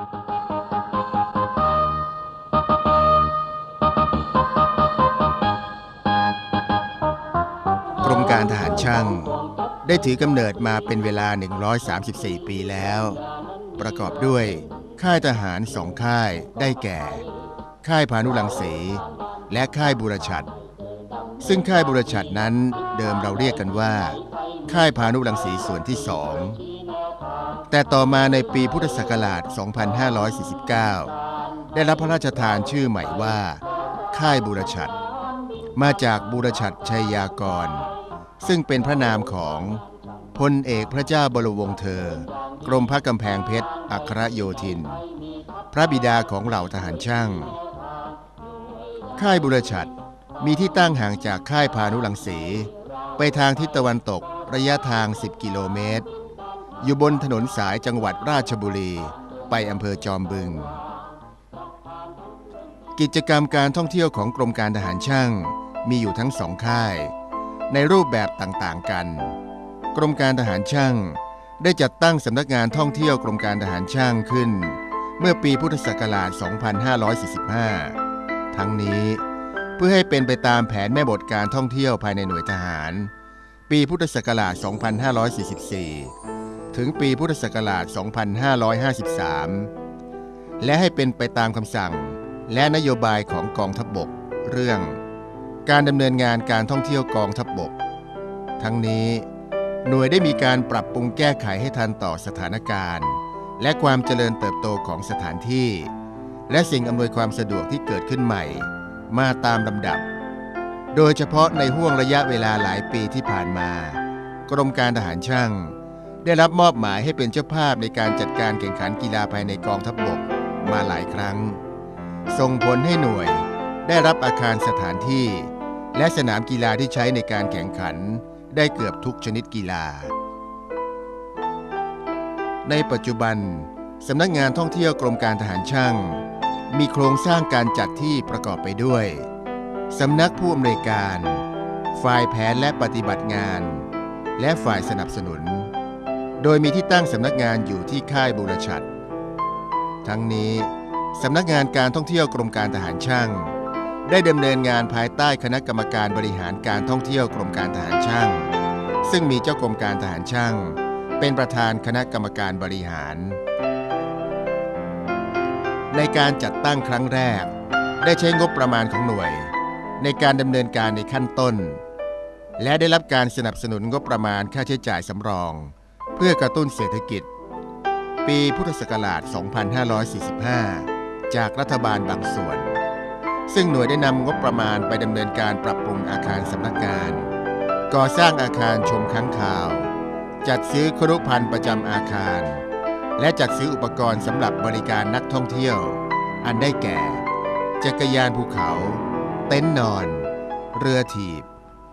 กรมการทหารช่าง ได้ถือกำเนิดมาเป็นเวลา 134 ปีแล้ว ประกอบด้วยค่ายทหารสองค่ายได้แก่ ค่ายพานุรังสี และค่ายบุรชัด ซึ่งค่ายบุรชัดนั้นเดิมเราเรียกกันว่า ค่ายพานุรังสีส่วนที่สอง แต่ต่อมาในปีพุทธศักราช 2549 ได้รับพระราชทานชื่อใหม่ว่า ค่ายบุรชัด มาจากบุรชัดชัยยากร ซึ่งเป็นพระนามของพลเอกพระเจ้าบรมวงศ์เธอ กรมพระกำแพงเพชร อัครโยธิน พระบิดาของเหล่าทหารช่าง ค่ายบุรชัดมีที่ตั้งห่างจากค่ายพานุรังสี ไปทางทิศตะวันตกระยะทาง 10 กิโลเมตร อยู่บนถนนสายจังหวัดราชบุรีไปอำเภอจอมบึง กิจกรรมการท่องเที่ยวของกรมการทหารช่างมีอยู่ทั้งสองค่าย ในรูปแบบต่างๆกัน กรมการทหารช่างได้จัดตั้งสำนักงานท่องเที่ยวกรมการทหารช่างขึ้น เมื่อปีพุทธศักราช 2545 ทั้งนี้เพื่อให้เป็นไปตามแผนแม่บทการท่องเที่ยวภายในหน่วยทหาร ปีพุทธศักราช 2544 ถึงปีพุทธศักราช 2553 และให้เป็นไปตามคำสั่งและนโยบายของกองทัพบบก เรื่อง การดำเนินงานการท่องเที่ยวกองทัพบบก ทั้งนี้ หน่วยได้มีการปรับปรุงแก้ไขให้ทันต่อสถานการณ์ และความเจริญเติบโตของสถานที่ และสิ่งอำนวยความสะดวกที่เกิดขึ้นใหม่ มาตามลำดับ โดยเฉพาะในห่วงระยะเวลาหลายปีที่ผ่านมา กรมการทหารช่าง ได้รับมอบหมายให้เป็นเจ้าภาพในการจัดการแข่งขันกีฬาภายในกองทัพบบกมาหลายครั้ง ส่งผลให้หน่วย ได้รับอาคารสถานที่ และสนามกีฬาที่ใช้ในการแข่งขันได้เกือบทุกชนิดกีฬา ในปัจจุบันสำนักงานท่องเที่ยวกรมการทหารช่าง มีโครงสร้างการจัดที่ประกอบไปด้วยสำนักผู้อำนวยการ ฝ่ายแผนและปฏิบัติงาน และฝ่ายสนับสนุน โดยมีที่ตั้งสำนักงานอยู่ที่ค่ายบุรชัด ทั้งนี้สำนักงานการท่องเที่ยวกรมการทหารช่าง ได้ดำเนินงานภายใต้คณะกรรมการบริหารการท่องเที่ยวกรมการทหารช่าง ซึ่งมีเจ้ากรมการทหารช่าง เป็นประธานคณะกรรมการบริหาร ในการจัดตั้งครั้งแรก ได้ใช้งบประมาณของหน่วย ในการดำเนินการในขั้นต้น และได้รับการสนับสนุนงบประมาณค่าใช้จ่ายสำรอง พื่อกระตุ้นเศรษฐกิจ ปีพุทธศักราช 2545 จากรัฐบาลบางส่วน ซึ่งหน่วยได้นำงบประมาณไปดำเนินการปรับปรุงอาคารสำนักงาน ก่อสร้างอาคารชมค้างคาว จัดซื้อครุภัณฑ์ประจำอาคาร และจัดซื้ออุปกรณ์สำหรับบริการนักท่องเที่ยว อันได้แก่ จักรยานภูเขา เต็นท์นอน เรือถีบ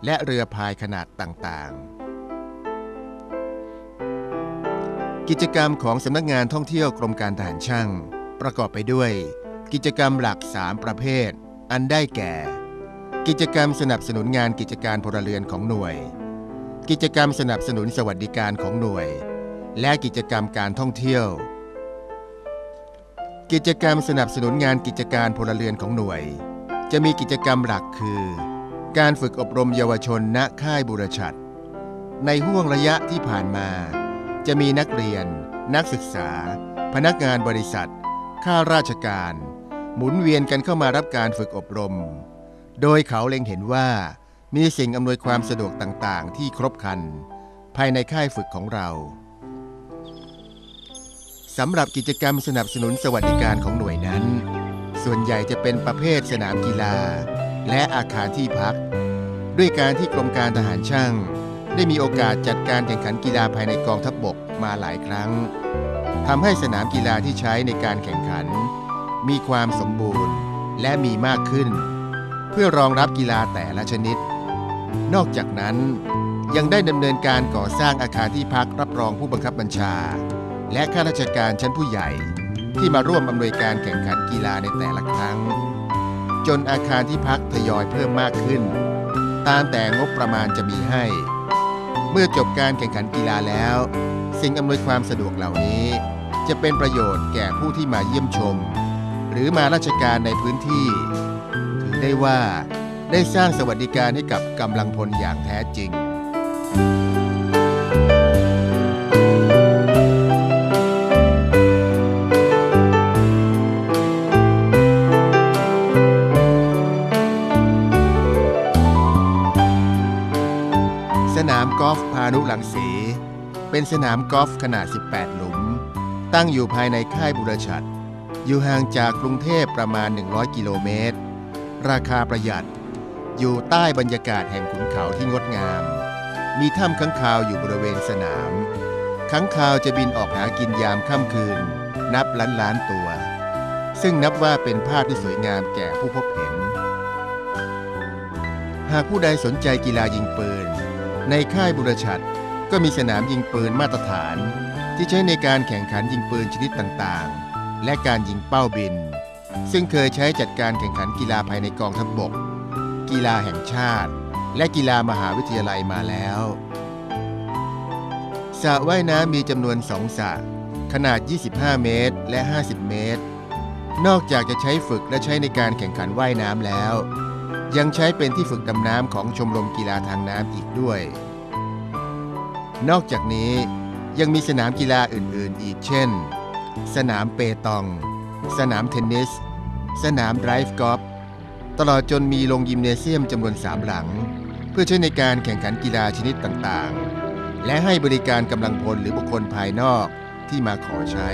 และเรือพายขนาดต่างๆ กิจกรรมของสำนักงานท่องเที่ยวกรมการทหารช่าง ประกอบไปด้วย กิจกรรมหลัก 3 ประเภท อันได้แก่ กิจกรรมสนับสนุนงานกิจการพลเรือนของหน่วย กิจกรรมสนับสนุนสวัสดิการของหน่วย และกิจกรรมการท่องเที่ยว กิจกรรมสนับสนุนงานกิจการพลเรือนของหน่วย จะมีกิจกรรมหลักคือ การฝึกอบรมเยาวชนณค่ายบุรชัดในห่วงระยะที่ผ่านมา จะมีนักเรียน นักศึกษา พนักงานบริษัท ข้าราชการ หมุนเวียนกันเข้ามารับการฝึกอบรม โดยเขาเล็งเห็นว่ามีสิ่งอำนวยความสะดวกต่างๆ ที่ครบครัน ภายในค่ายฝึกของเราสำหรับกิจกรรมสนับสนุนสวัสดิการของหน่วยนั้น ส่วนใหญ่จะเป็นประเภทสนามกีฬา และอาคารที่พัก ด้วยการที่กรมการทหารช่าง ได้มีโอกาสจัดการแข่งขันกีฬาภายในกองทัพบบกมาหลายครั้งทำให้สนามกีฬาที่ใช้ในการแข่งขัน มีความสมบูรณ์และมีมากขึ้น เพื่อรองรับกีฬาแต่ละชนิด นอกจากนั้นยังได้ดำเนินการก่อสร้างอาคารที่พักรับรองผู้บังคับบัญชา และข้าราชการชั้นผู้ใหญ่ ที่มาร่วมอำนวยการแข่งขันกีฬาในแต่ละครั้ง จนอาคารที่พักทยอยเพิ่มมากขึ้น ตามแต่งบประมาณจะมีให้ เมื่อจบการแข่งขันกีฬาแล้ว สิ่งอำนวยความสะดวกเหล่านี้ จะเป็นประโยชน์แก่ผู้ที่มาเยี่ยมชม หรือมาราชการในพื้นที่ ถือได้ว่าได้สร้างสวัสดิการให้กับกำลังพลอย่างแท้จริง เป็นสนามกอล์ฟขนาด 18 หลุม ตั้งอยู่ภายในค่ายบุรชัด อยู่ห่างจากกรุงเทพประมาณ 100 กิโลเมตร ราคาประหยัด อยู่ใต้บรรยากาศแห่งขุนเขาที่งดงาม มีถ้ำค้างคาวอยู่บริเวณสนาม ค้างคาวจะบินออกหากินยามค่ำคืน นับล้านล้านๆตัว ซึ่งนับว่าเป็นภาพที่สวยงามแก่ผู้พบเห็น หากผู้ใดสนใจกีฬายิงปืน ในค่ายบุรชัด ก็มีสนามยิงปืนมาตรฐาน ที่ใช้ในการแข่งขันยิงปืนชนิดต่างๆ และการยิงเป้าบิน ซึ่งเคยใช้จัดการแข่งขันกีฬาภายในกองทัพบบก กีฬาแห่งชาติ และกีฬามหาวิทยาลัยมาแล้วสระว่ายน้ำมีจำนวนสองสระขนาด 25 เมตร และ 50 เมตร นอกจากจะใช้ฝึกและใช้ในการแข่งขันว่ายน้ำแล้ว ยังใช้เป็นที่ฝึกดำน้ำของชมรมกีฬาทางน้ำอีกด้วย นอกจากนี้ยังมีสนามกีฬาอื่นๆ อีกเช่น สนามเปตอง สนามเทนนิส สนามไรฟ์กอล์ฟตลอดจนมีโรงยิมเนเซียมจำนวนสามหลัง เพื่อใช้ในการแข่งขันกีฬาชนิดต่างๆ และให้บริการกำลังพลหรือบุคคลภายนอกที่มาขอใช้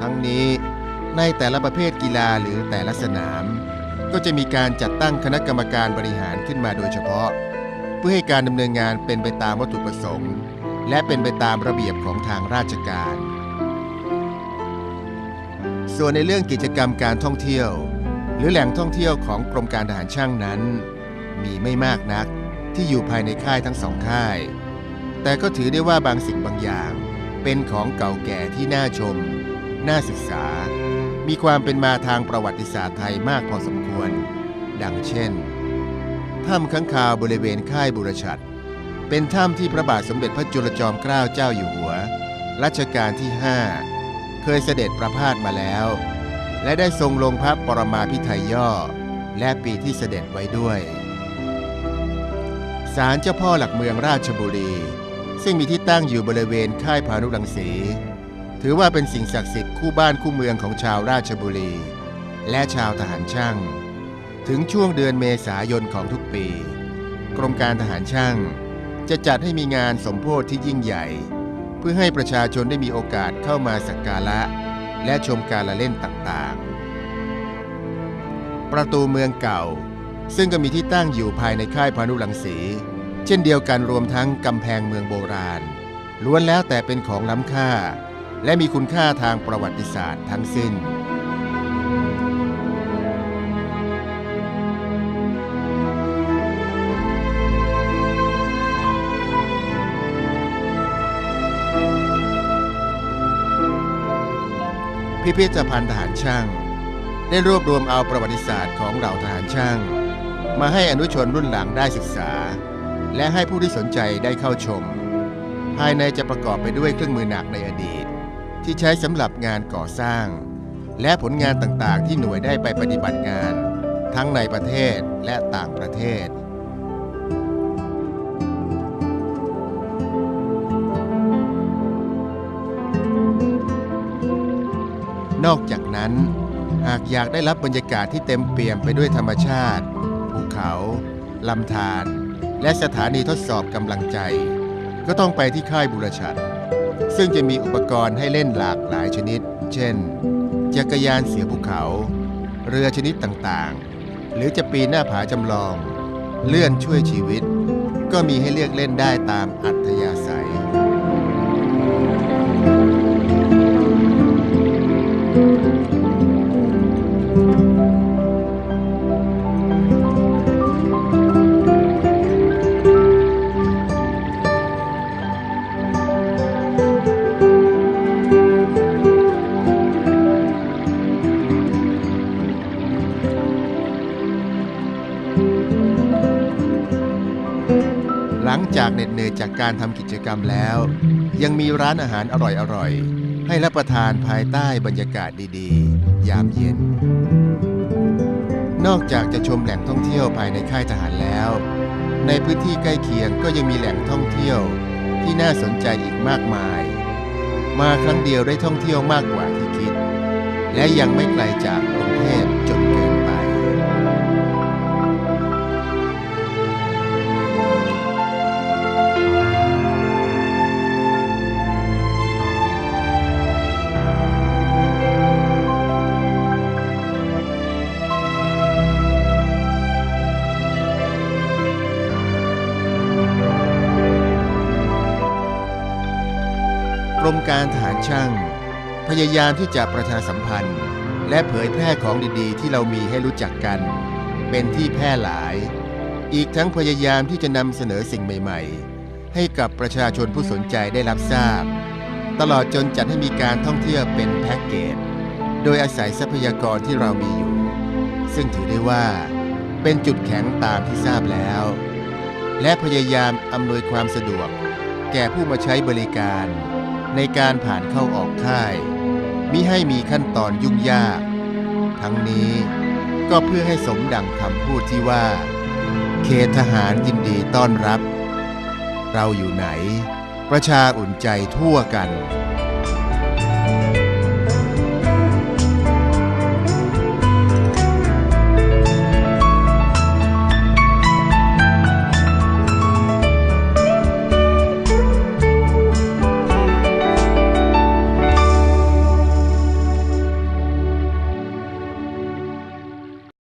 ทั้งนี้ในแต่ละประเภทกีฬาหรือแต่ละสนาม ก็จะมีการจัดตั้งคณะกรรมการบริหารขึ้นมาโดยเฉพาะ เพื่อให้การดำเนินงานเป็นไปตามวัตถุประสงค์ และเป็นไปตามระเบียบของทางราชการ ส่วนในเรื่องกิจกรรมการท่องเที่ยว หรือแหล่งท่องเที่ยวของกรมการทหารช่างนั้น มีไม่มากนักที่อยู่ภายในค่ายทั้งสองค่าย แต่ก็ถือได้ว่าบางสิ่งบางอย่าง เป็นของเก่าแก่ที่น่าชม น่าศึกษา มีความเป็นมาทางประวัติศาสตร์ไทยมากพอสมควร ดังเช่น ถ้ำค้างคาวบริเวณค่ายบุรชัด เป็นถ้ำที่พระบาทสมเด็จพระจุลจอมเกล้าเจ้าอยู่หัว รัชกาลที่ 5 เคยเสด็จประพาสมาแล้ว และได้ทรงลงพระปรมาภิไธยย่อ และปีที่เสด็จไว้ด้วยศาลเจ้าพ่อหลักเมืองราชบุรี ซึ่งมีที่ตั้งอยู่บริเวณค่ายพานุรังสี ถือว่าเป็นสิ่งศักดิ์สิทธิ์คู่บ้านคู่เมืองของชาวราชบุรี และชาวทหารช่าง ถึงช่วงเดือนเมษายนของทุกปี กรมการทหารช่าง จะจัดให้มีงานสมโพธิที่ยิ่งใหญ่ เพื่อให้ประชาชนได้มีโอกาสเข้ามาสักการะ และชมการละเล่นต่างๆ ประตูเมืองเก่า ซึ่งก็มีที่ตั้งอยู่ภายในค่ายพานุรังสี เช่นเดียวกันรวมทั้งกำแพงเมืองโบราณ ล้วนแล้วแต่เป็นของล้ำค่า และมีคุณค่าทางประวัติศาสตร์ทั้งสิ้น พิพิธภัณฑ์ทหารช่าง ได้รวบรวมเอาประวัติศาสตร์ของเหล่าทหารช่าง มาให้อนุชนรุ่นหลังได้ศึกษา และให้ผู้ที่สนใจได้เข้าชม ภายในจะประกอบไปด้วยเครื่องมือหนักในอดีต ที่ใช้สำหรับงานก่อสร้าง และผลงานต่างๆ ที่หน่วยได้ไปปฏิบัติงาน ทั้งในประเทศและต่างประเทศ นอกจากนั้น หากอยากได้รับบรรยากาศที่เต็มเปี่ยมไปด้วยธรรมชาติ ภูเขาลำธารและสถานีทดสอบกำลังใจ ก็ต้องไปที่ค่ายบุรชัดซึ่งจะมีอุปกรณ์ให้เล่นหลากหลายชนิด เช่น จักรยานเสือภูเขา เรือชนิดต่างๆ หรือจะปีนหน้าผาจำลอง เลื่อนช่วยชีวิต ก็มีให้เลือกเล่นได้ตามอัธยาศัย จากการทำกิจกรรมแล้ว ยังมีร้านอาหารอร่อยๆ ให้รับประทานภายใต้บรรยากาศดีๆ ยามเย็น นอกจากจะชมแหล่งท่องเที่ยวภายในค่ายทหารแล้ว ในพื้นที่ใกล้เคียงก็ยังมีแหล่งท่องเที่ยวที่น่าสนใจอีกมากมาย มาครั้งเดียวได้ท่องเที่ยวมากกว่าที่คิด และยังไม่ไกลจากกรุง การทหารช่าง พยายามที่จะประชาสัมพันธ์ และเผยแพร่ของดีๆ ที่เรามีให้รู้จักกัน เป็นที่แพร่หลาย อีกทั้งพยายามที่จะนำเสนอสิ่งใหม่ ๆ ให้กับประชาชนผู้สนใจได้รับทราบ ตลอดจนจัดให้มีการท่องเที่ยวเป็นแพ็กเกจ โดยอาศัยทรัพยากรที่เรามีอยู่ ซึ่งถือได้ว่า เป็นจุดแข็งตามที่ทราบแล้ว และพยายามอำนวยความสะดวก แก่ผู้มาใช้บริการ ในการผ่านเข้าออกค่าย มิให้มีขั้นตอนยุ่งยาก ทั้งนี้ก็เพื่อให้สมดังคำพูดที่ว่า เคทหารยินดีต้อนรับ เราอยู่ไหน ประชาอุ่นใจทั่วกัน